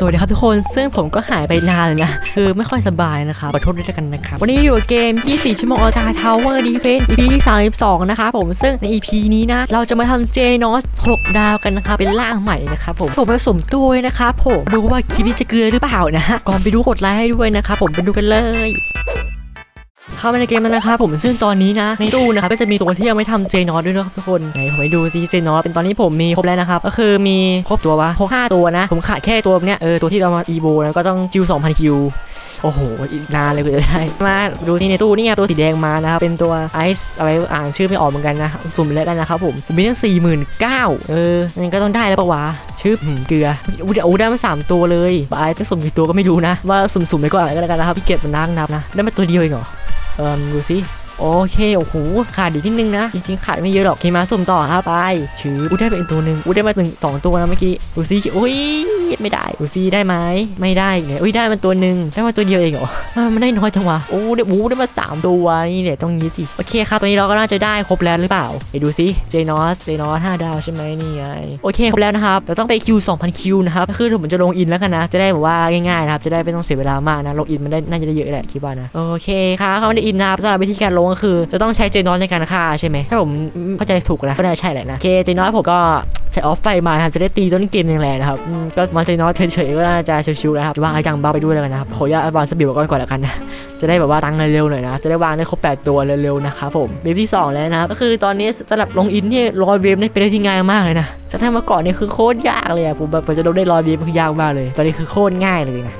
สวัสดีครับทุกคนซึ่งผมก็หายไปนานเลยนะ คือไม่ค่อยสบายนะครับขอโทษด้วยกันนะครับ วันนี้อยู่กับเกม 24 ชั่วโมงออตาทาวเวอร์ดีเฟน EP ที่ 32 นะครับผมซึ่งใน EP นี้นะ เราจะมาทำเจนอส6ดาวกันนะครับ เป็นร่างใหม่นะครับผมผมผสมตัวนะครับผมดูว่าคลิปนี้จะเกลือหรือเปล่านะฮะก่อนไปดูกดไลค์ให้ด้วยนะครับผมไปดูกันเลย เข้ามาในเกมแล้วนะครับผมซึ่งตอนนี้นะในตู้นะครับก็จะมีตัวที่ยังไม่ทำเจนอตด้วยนะครับทุกคนไหนผมไปดูซิเจนอตเป็นตอนนี้ผมมีครบแล้วนะครับก็คือมีครบตัววะครบห้าตัวนะ ผมขาดแค่ตัวเนี้ยเออตัวที่เรามาอีโบแล้วก็ต้องคิว2,000คิวโอ้โหนานเลยกว่าจะได้ มาดูที่ในตู้นี่ไงตัวสีแดงมานะครับ เป็นตัวไอซ์อะไรอ่านชื่อไม่ออกเหมือนกันนะ สุ่มไปแล้วกันนะครับผมผมมีตั้งสี่หมื่นเก้าเอองั้นก็ต้องได้แล้วปะวะ ชื่อเกลืออู้เดี๋ยวอู้ได้มาสามตัวเลยบายจะสุ่มกี่ตัวก็ไม่รู้นะ ว่าสุ่มๆไปก่อนอะไรก็แล้วกันนะครับพี่เกดมันนักนับนะ ได้มาตัวเดียวเองเหรอ เอิมดูสิ โอเคโอ้โหขาดอีกนิดนึงนะ จริงๆขาดไม่เยอะหรอกเคมาสุ่มต่อครับไปชื่ออู้ได้ไปอีกตัวหนึ่งอู้ได้มาถึงสองตัวนะเมื่อกี้ดูสิอุ้ยไม่ได้ดูสิได้ไหมไม่ได้เนี่ยอุ้ยได้มาตัวหนึ่งได้มาตัวเดียวเองเหรอมันได้น้อยจังวะโอ้ได้อู้ได้มาสามตัวนี่เนี่ยต้องงี้สิโอเคครับตอนนี้เราก็น่าจะได้ครบแล้วหรือเปล่าไปดูสิเจนอสเจนอสห้าดาวใช่ไหมนี่ไงโอเคครบแล้วนะครับเราต้องไปคิว2,000คิวนะครับคือผมจะลงอินแล้วกันนะ จะได้แบบว่าง่ายๆนะครับจะได้ไม่ต้องเสียเวลามากนะลงอินมันได้น่าจะได้เยอะแหละคิดว่านะโอเคครับเขาไม่ได้อินนะครับสำหรับวิธีการลงก็คือจะต้องใช้เจนอสในการฆ่าใช่ไหมถ้าผมเข้าใจถูกนะก็น่าจะใช่แหละนะเคเจนอสผมก็ใส่ออฟไฟมาครับจะได้ตีต้นเกมแรงๆนะครับก็มาเจนอสเฉยๆก็น่าจะชิวๆนะครับจะวางไอจังบ้าไปด้วยแล้วกันนะครับขออนุญาตวางสบิลก่อนก่อนแล้วกันนะจะได้แบบว่าตังค์เร็วๆหน่อยนะ จะได้วางได้ครบ8ตัวเร็วๆนะครับผมเวฟที่ 2 แล้วนะครับก็คือตอนนี้สำหรับลงอินที่ร้อยเวฟนี่เป็นเรื่องที่ง่ายมากเลยนะแต่ถ้าเมื่อก่อนนี่คือโคตรยากเลยอะผมแบบผมจะลงได้ร้อยเวฟคือยากมากเลย ตอนนี้คือโคตรง่ายเลยนะ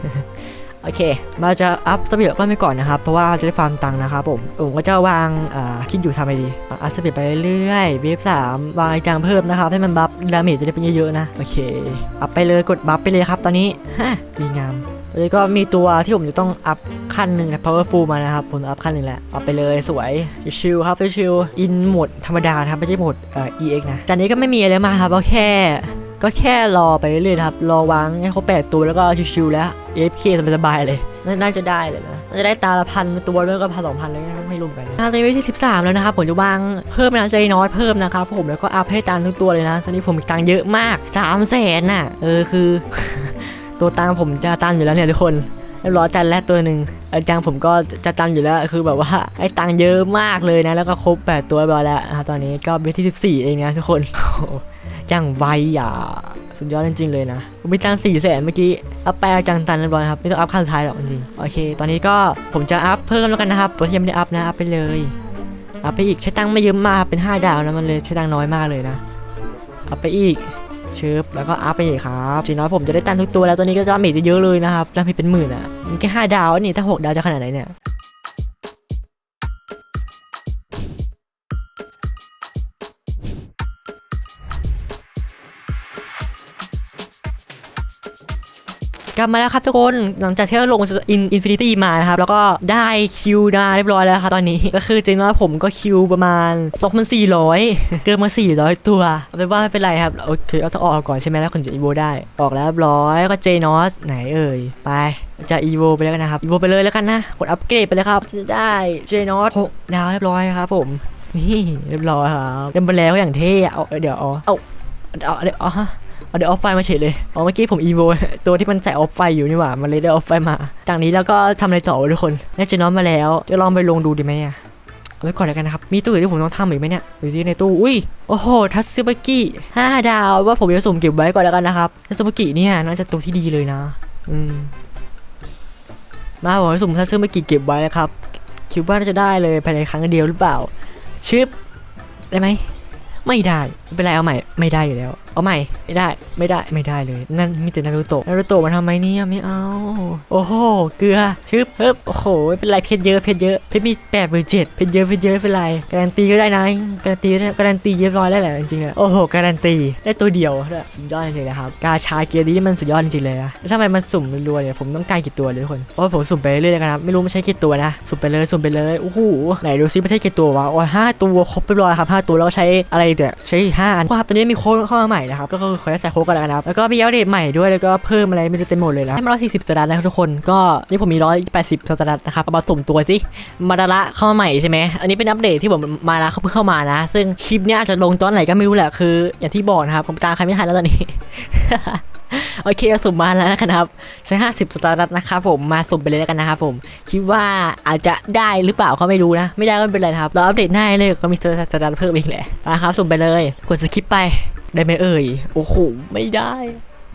โอเคเราจะอัพสเปีดฟันไปก่อนนะครับ เพราะว่าจะได้ฟาร์มตังค์นะครับผมผมก็จะวางอ่าคิดอยู่ทำอะไรดีอัพสเปีดไปเรื่อยๆเวฟสามวางไอจังเพิ่มนะครับ ให้มันบัฟดาเมจจะได้เป็นเยอะๆนะ โอเค อัพไปเลยกดบัฟไปเลยครับตอนนี้ฮะดีงามแล้วก็มีตัวที่ผมจะต้องอัพขั้นหนึ่งนะ powerful มานะครับ ผมอัพขั้นหนึ่งแล้วอัพไปเลยสวยชิวๆครับชิวๆอินโหมดธรรมดาครับไม่ใช่โหมดเอ่อ EX นะจากนี้ก็ไม่มีอะไรมากครับก็แค่ ก็แค่รอไปเรื่อยๆครับ รอวางให้เขาแปดตัวแล้วก็ชิวๆแล้วเอฟเคสบายๆเลย น่าจะได้เลยนะน่าจะได้ตาละพันตัวแล้วก็พันสองพันเลยนะไม่รวมกันนะตอนนี้ที่13แล้วนะครับผมจะวางเพิ่มนะใจน้อยเพิ่มนะครับผมแล้วก็อัพให้ตังทุกตัวเลยนะตอนนี้ผมมีตังเยอะมากสามแสนน่ะเออคือ ตัวตังผมจะตันอยู่แล้วเนี่ยทุกคน เรียบร้อยตันแรกตัวหนึ่งอาจังผมก็จะตันอยู่แล้วคือแบบว่าไอ้ตังเยอะมากเลยนะ แล้วก็ครบ8ตัวร้อยแล้วนะครับตอนนี้ก็เบสที่ 14 เองนะทุกคนยังไวอะสุดยอดจริงๆเลยนะผมมีตังสี่แสนเมื่อกี้ อัพไปเอาจังตันเรียบร้อยครับ ไม่ต้องอัพขั้นสุดท้ายหรอกจริงๆโอเค ตอนนี้ก็ผมจะอัพเพิ่มแล้วกันนะครับ ตัวที่ยังไม่ได้อัพนะ อัพไปเลย อัพไปอีกใช้ตังไม่เยอะมากครับเป็น 5 ดาวนะมันเลยใช้ตังน้อยมากเลยนะ อัพไปอีก เชิฟแล้วก็อัพไปเลยครับจีน้อยผมจะได้ตันทุกตัวแล้วตัวนี้ก็ดาเมจจะเยอะเลยนะครับดาเมจเป็นหมื่นอะมันแค่ห้าดาวนี่ถ้าหกดาวจะขนาดไหนเนี่ย กลับมาแล้วครับทุกคนหลังจากที่เราลงอินอินฟินิตี้มานะครับ แล้วก็ได้คิวมาเรียบร้อยแล้วครับตอนนี้ ก็คือจริงๆแล้วผมก็คิวประมาณ 2,400 เกินมา 400 ตัวเอาเป็นว่าไม่เป็นไรครับ โอเค เอาต้องออกก่อนใช่ไหมแล้วคนจะอีโวได้ ออกแล้วเรียบร้อยก็เจนอสไหนเอ่ย ไปจะอีโวไปแล้วกันนะครับอีโวไปเลยแล้วกันนะ กดอัปเกรดไปเลยครับ จะได้เจนอส6ดาวเรียบร้อยครับผม นี่เรียบร้อยครับเล่นไปแล้วอย่างเท่เอาเดี๋ยวเอาเอาเอาเดี๋ยวเอาฮะ เอาเดี๋ยวออฟไฟมาเฉยเลยอ๋อเมื่อกี้ผมอีโวตัวที่มันใส่ออฟไฟอยู่นี่หว่า มันเลยได้ออฟไฟมา จากนี้แล้วก็ทำอะไรต่อทุกคนน่าจะน้อมมาแล้ว จะลองไปลงดูดีไหมอะเอาไว้ก่อนแล้วกันนะครับ มีตู้อื่นที่ผมต้องทำอีกไหมเนี่ยดูที่ในตู้ อุ้ย โอ้โห ทัตสึบากิห้าดาว ว่าผมจะสุ่มเก็บไว้ก่อนแล้วกันนะครับ ทัตสึบากิเนี่ยน่าจะตัวที่ดีเลยนะ อืม มาผมจะสุ่มทัตสึบากิเก็บไว้นะครับ คิดว่าน่าจะได้เลยภายในครั้งเดียวหรือเปล่าชิปได้ไหม ไม่ได้ ไม่เป็นไรเอาใหม่ ไม่ได้อยู่แล้ว เอาใหม่ไม่ได้ไม่ได้ไม่ได้เลย นั่นมีแต่นารูโตะนารูโตะมาทำไมเนี่ยไม่เอา โอ้โหเกลือชึบเฮิบโอ้โหไม่เป็นไรเพชรเยอะเพชรเยอะเพชรมีแปดเบอร์เจ็ดเพชรเยอะเพชรเยอะไม่เป็นไรการันตีก็ได้นะการันตีได้การันตีเรียบร้อยแล้วแหละจริงๆอะโอ้โหการันตีได้ตัวเดียวสุดยอดจริงๆนะครับกาชาเกียร์นี้มันสุดยอดจริงๆเลยนะทำไมมันสุ่มรัวๆเนี่ยผมต้องการกี่ตัวเลยทุกคนเพราะผมสุ่มไปเรื่อยๆนะครับไม่รู้ไมันใช้กี่ตัวนะสุ่มไปเลยสุ่มไปเลยโอ้โหไหนดูซิไม่ใช่กี่ตัววะโอ้ห้าตัวครบเรียบร้อยครับห้าตัวแล้วใช้อะไรเดี๋ยวใช้ห้าอันครับตอนนี้มีโค้ดเข้ามาใหม่นะครับก็คือขอให้ใส่โค้ดกันแล้วกันะครับแล้วก็มีอัปเดตใหม่ด้วยแล้วก็เพิ่มอะไรไม่รู้เต็มหมดเลยนะให้มาร้อยสี่สิบสตาร์นะครับทุกคนก็นี่ผมมีร้อยแปดสิบสตาร์นะครับเอามาสุ่มตัวสิมาดาระเข้ามาใหม่ใช่ไหมอันนี้เป็นอัปเดตที่ผมมาดาระเขาเพิ่งเข้ามานะ ซึ่งคลิปเนี้ยอาจจะลงตอนไหนก็ไม่รู้แหละคือ อย่างที่บอกนะครับผมตามใครไม่ทันแล้วตอนนี้โอเคเราสุ่มมาแล้วนะครับใช้ 50 สตาร์ทนะครับผมมาสุ่มไปเลยแล้วกันนะครับผมคิดว่าอาจจะได้หรือเปล่าก็ไม่รู้นะ ไม่ได้ก็ไม่เป็นไรครับ เราอัปเดตหน้าให้เลยก็มีสตาร์ทเพิ่มอีกแหละนะครับสุ่มไปเลยกดสคิปไป ได้ไหมเอ่ย โอ้โห ไม่ได้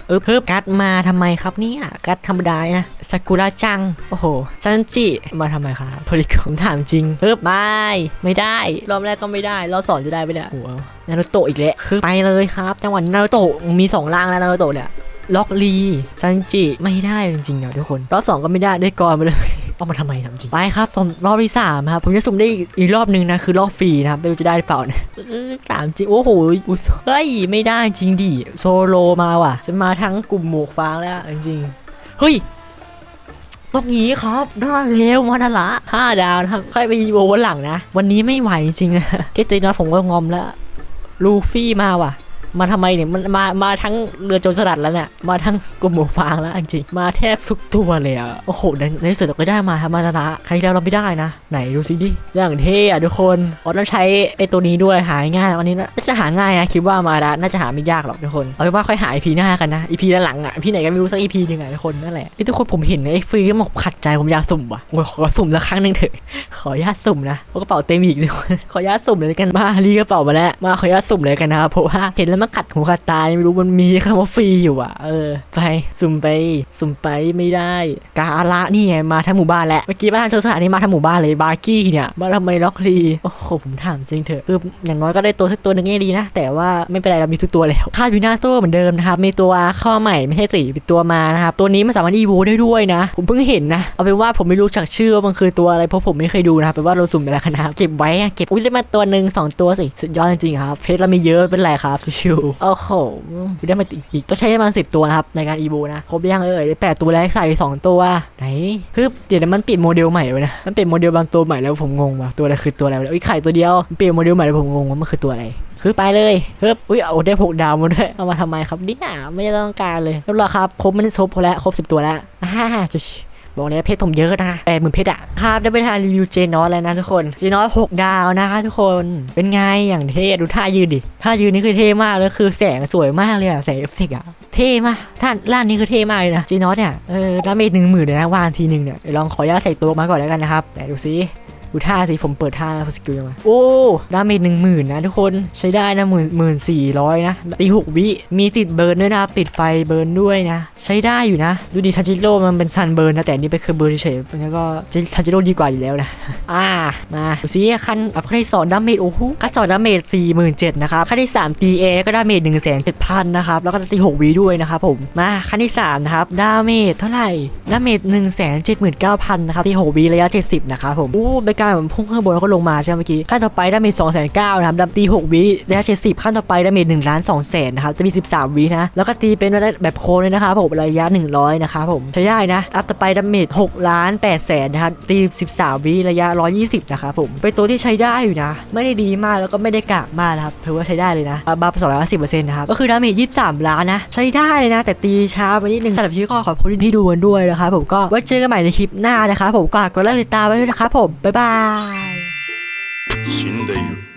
เออเพิ่มกัดมาทำไมครับเนี่ยกัดธรรมดานะซากุระจัง โอ้โหซันจิมาทำไมครับพลิกผมถามจริงเพิ่มไม่ไม่ได้ รอบแรกก็ไม่ได้ รอบสองจะได้ไหมเนี่ยโอ้โหนารุโตะอีกแล้วคือไปเลยครับ จังหวะนี้นารุโตะมีสองร่างแล้วนารุโตะเนี่ยล็อกลีซันจิไม่ได้จริงๆอะทุกคนรอบสองก็ไม่ได้ได้ก่อนไปเลย เอามาทำไมทำจริง ไปครับสองรอบที่สามครับ ผมจะสุ่มได้อีกรอบหนึ่งนะ คือรอบฟรีนะครับไม่รู้จะได้หรือเปล่านะเออถามจริง โอ้โหอุสเฮ้ย ไม่ได้จริงดิ โซโลมาว่ะฉันมาทั้งกลุ่มหมวกฟางแล้วจริงๆเฮ้ยต้องงี้ครับได้แล้วมาดาละห้าดาวนะครับค่อยไปโววันหลังนะ วันนี้ไม่ไหวจริงนะเกตตินะผมก็งอมแล้ว ลูฟี่มาว่ะ มาทำไมเนี่ยมันมามาทั้งเรือโจรสลัดแล้วเนี่ยมาทั้งกลุ่มหมวฟางแล้วจริงมาแทบทุกตัวเลยอะโอ้โหในในสุดเราก็ได้มาทำมานะนะใครที่แล้วเราไม่ได้นะ ไหนดูสิดิอย่างเท่อะทุกคนอ๋อต้องใช้ไอตัวนี้ด้วยหาง่ายวันนี้น่าจะหาง่ายนะคิดว่ามานะน่าจะหาไม่ยากหรอกทุกคนเอาเป็นว่าค่อยหาอีพีหน้ากันนะอีพีด้านหลังอะพี่ไหนก็ไม่รู้สักอีพีหนึ่งอะทุกคนนั่นแหละไอทุกคนผมเห็นไอฟรีก็บอกขัดใจผมอยากสุ่มว่ะโอ้ยขอสุ่มสักครั้งหนึ่งเถอะขออนุญาตสุ่มนะเพราะกระเป๋าเต็มอีกทุกคนขออนุญาตสุ่มเลยกันมารีกระเป๋ามาแล้วมาขออนุญาตสุ่มเลยกันนะครับเพราะว่าเห็นแล้วมันขัดหูขัดตายไม่รู้มันมีคำว่าฟรีอยู่อะ เออ ไปสุ่มไป สุ่มไปไม่ได้กาละนี่ไงมาทั้งหมู่บ้านแหละเมื่อกี้บ้านโจรสลัดนี่มาทั้งหมู่บ้านเลยบาร์กี้เนี่ยมาทำไมล็อกลีโอ้โหผมถามจริงเถอะคืออย่างน้อยก็ได้ตัวสักตัวหนึ่งก็ดีนะ แต่ว่าไม่เป็นไรเรามีทุกตัวแล้วค่าวินาโต้เหมือนเดิมนะครับมีตัวข้ามาใหม่ไม่ใช่สี่เป็นตัวมานะครับตัวนี้มันสามารถอีโวได้ด้วยนะ ผมเพิ่งเห็นนะเอาเป็นว่าผมไม่รู้จักชื่อว่ามันคือตัวอะไรเพราะผมไม่เคยดูนะครับเป็นว่าเราสุ่มไปแล้วกันนะครับเก็บไว้เก็บอุ้ยได้มาตัวหนึ่งสองตัวสิสุดยอดจริงๆครับเพชรเรามีเยอะเป็นไรครับชิวๆโอ้โหได้มาอีกต้องใช้ประมาณสิบตัวนะครับในการอีโวนะ ครบยังเอ่ยได้แปดตัวแล้วใส่สองตัว ไหนฮึบเดี๋ยวนะมันเปลี่ยนโมเดลใหม่ไว้นะมันเปลี่ยนโมเดลบางตัวใหม่แล้วผมงงว่ะตัวอะไรคือตัวอะไรวะอุ้ยไข่ตัวเดียวมันเปลี่ยนโมเดลใหม่แล้วผมงงว่ามันคือตัวอะไรคือไปเลยเฮ้ยอุ้ยเอาได้หกดาวมาด้วย เอามาทำไมครับเนี่ยไม่ต้องการเลยเรียบร้อยครับครบมันครบแล้วครบสิบตัวแล้วอ่าจุ๊ช บอกเลยเพชรผมเยอะนะแปดหมื่นเพชรอะครับได้ไปทานรีวิวเจนอสแล้วนะทุกคนเจนอสหกดาวนะคะทุกคนเป็นไงอย่างเท่ดูท่ายืนดิท่ายืนนี่คือเท่มากเลยคือแสงสวยมากเลยอะแสงเอฟเฟกต์อะเท่มากท่านร่างนี้คือเท่มากเลยนะเจนอสเนี่ยเออรับเมจหนึ่งหมื่นเลยนะวานทีหนึ่งเนี่ยเดี๋ยวลองขออนุญาตใส่ตัวมาก่อนแล้วกันนะครับไหนดูซิ ดูท่าสิผมเปิดท่าแล้วสกิลยังไงโอ้ดาเมจหนึ่งหมื่นนะทุกคนใช้ได้นะหมื่นหมื่นสี่ร้อยนะตีหกวิมีติดเบิร์นด้วยนะติดไฟเบิร์นด้วยนะ ใช้ได้อยู่นะ ดูดิทันจิโร่มันเป็นซันเบิร์นนะแต่นี่เป็นคือเบิร์นเฉยๆแล้วก็ทันจิโร่ดีกว่าอยู่แล้วนะอ่ามาดูสิขั้นอัพขั้นที่สองดาเมจโอ้โหขั้นสองดาเมจสี่หมื่นเจ็ดนะครับขั้นที่สามตีเอก็ดาเมจหนึ่งแสนเจ็ดพันนะครับแล้วก็ตีหกวิด้วยนะครับผมมาขั้นที่สามนะครับดาเมจเท่าไหร่ดาเมจหนึ่งแสนเจ็ดหมื่นเก้าพันนะครับตีหกวิระยะเจ็ดสิบนะครับผมอู้เป็นการแบบพุ่งข้างบนแล้วก็ลงมาใช่ไหมเมื่อกี้ขั้นต่อไปไดาเมจสองแสนเก้านะครับดับตีหกวิระยะเจ็ดสิบขั้นต่อไปไดาเมจหนึ่งล้านสองแสนนะครับจะมีสิบสามวินะแล้วก็ตีเป็นแบบโคเลยนะครับผมระยะหนึ่งร้อยนะครับผมใช้ได้นะอัพต่อไปดาเมจหกล้านแปดแสนนะครับตีสิบสามวิระยะร้อยยี่สิบนะครับผมเป็นตัวที่ใช้ได้อยู่นะ ไม่ได้ดีมากแล้วก็ไม่ได้กากมากนะครับถือว่าใช้ได้เลยนะบัฟสองร้อยสิบเปอร์เซ็นต์นะครับก็คือดาเมจยี่สิบสามล้านนะใช้ได้เลยนะ แต่ตีช้าไปนิดนึงสำหรับที่ก็ขอบคุณที่ดูกันด้วยนะครับผมก็ไว้เจอกันใหม่ในคลิปหน้านะครับผมก็กดไลค์ติดตามไว้ด้วยนะครับผมบ๊ายบาย死んでいる。